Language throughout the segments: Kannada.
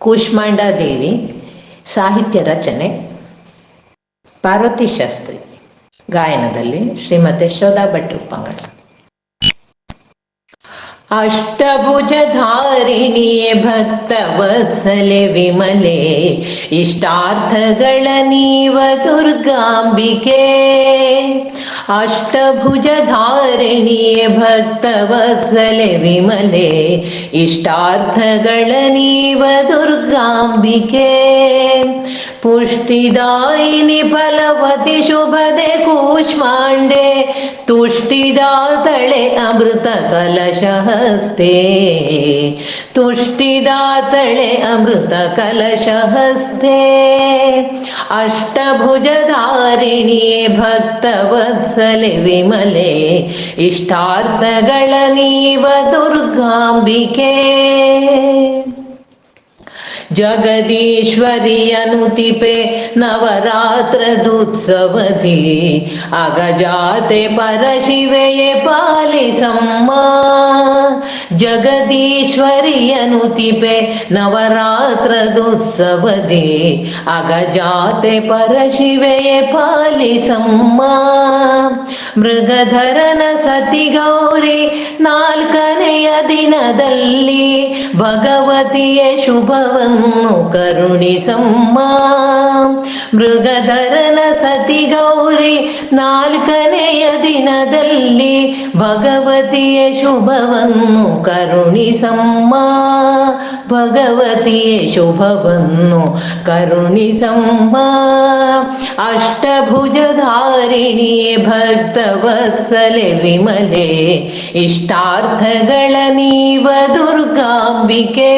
ಕೂಷ್ಮಾಂಡ ದೇವಿ ಸಾಹಿತ್ಯ ರಚನೆ ಪಾರ್ವತಿ ಶಾಸ್ತ್ರಿ ಗಾಯನದಲ್ಲಿ ಶ್ರೀಮತಿ ಯಶೋಧಾ ಭಟ್ ಉಪ್ಪಂಗಡ ಅಷ್ಟಭುಜಧಾರಿಣಿಯೇ ಭಕ್ತ ವತ್ಸಲೆ ವಿಮಲೆ ಇಷ್ಟಾರ್ಥಗಳ ನೀವ ದುರ್ಗಾಂಬಿಕೆ अष्टभुजधारिणिये भक्तवत्सले विमले इष्टार्थगणनीव दुर्गाम्बिके। ನೀವ ದುರ್ಗಾಂಬಿಕೆ ಪುಷ್ಟಿದಾಯಿನಿ ಫಲವತಿ ಶುಭದೆ ಕೂಷ್ಮಾಂಡೆ ತುಷ್ಟಿದಾತಳೆ ಅಮೃತ ಕಲಶ ಹಸ್ತೆ ತುಷ್ಟಿದಾತಳೆ ಅಮೃತ ಕಲಶ जगदीश्वरी अनुतिपे नवरात्रदुत्सवधि। अगजाते परशिवये पालि सम्मा। जगदीश्वरी अनुतिपे नवरात्रदुत्सवधि। अगजाते परशिवये पालि सम्मा। मृगधरन सति गौरी नाल्क ದಿನದಲ್ಲಿ ಭಗವತಿಯ ಶುಭವನ್ನು ಕರುಣಿಸಮ್ಮ. ಮೃಗಧರನ ಸತಿ ಗೌರಿ ನಾಲ್ಕನೆಯ ದಿನದಲ್ಲಿ ಭಗವತಿಯ ಶುಭವನ್ನು ಕರುಣಿಸಮ್ಮ. ಭಗವತಿಯ ಶುಭವನ್ನು ಕರುಣಿಸಮ್ಮ. ಭಕ್ತ ವತ್ಸಲೆ ವಿಮಲೆ, ಇಷ್ಟಾರ್ಥಗಳ ನೀವ ದುರ್ಗಾಂಬಿಕೆ.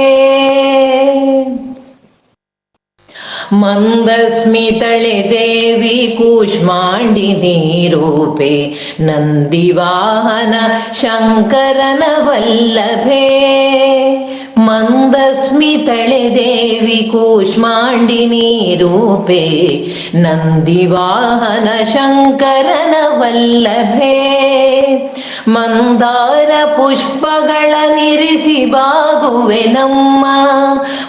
ಮಂದಸ್ಮಿತಳೆ ದೇವಿ ಕೂಷ್ಮಾಂಡಿನಿ ರೂಪೆ ನಂದಿವಾಹನ ಶಂಕರನ ವಲ್ಲಭೇ. ಮಂದಸ್ಮಿತಳೆ ದೇವಿ ಕೂಷ್ಮಾಂಡಿನಿ ರೂಪೆ ನಂದಿವಾಹನ ಶಂಕರನ ವಲ್ಲಭೆ ಮಂದಾರ ಪುಷ್ಪಗಳ ನಿರಿಸಿ ಬಾಗುವೆ ನಮ್ಮ,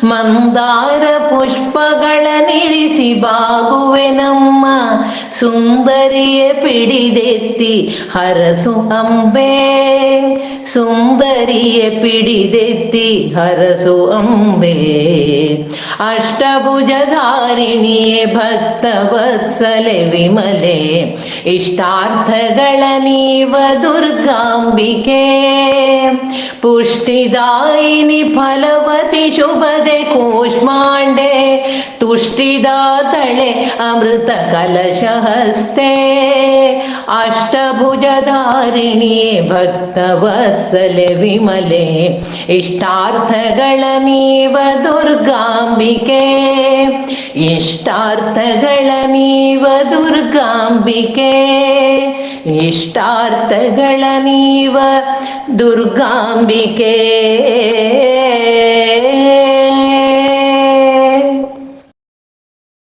ಮಂದಾರ ಪುಷ್ಪಗಳ ನಿರಿಸಿ ಬಾಗುವೆ ನಮ್ಮ, ಸುಂದರಿಯ ಪಿಡಿದೆತ್ತಿ ಹರಸು ಅಂಬೆ सुन्दरि पिडिदेति हरसु अम्बे अष्टभुजधारिणे भक्तवत् सले विमले इष्टार्धदळनीव दुर्गाम्बिके पुष्टिदायिनि फलवति शुभदे कूष्माण्डे तुष्टिदा तळे अमृत भक्तवत् ವತ್ಸಲೆ ವಿಮಲೆ. ಇಷ್ಟಾರ್ಥಗಳ ನೀವ ದುರ್ಗಾಂಬಿಕೆ. ಇಷ್ಟಾರ್ಥಗಳ ನೀವ ದುರ್ಗಾಂಬಿಕೆ. ಇಷ್ಟಾರ್ಥಗಳ ನೀವ ದುರ್ಗಾಂಬಿಕೆ.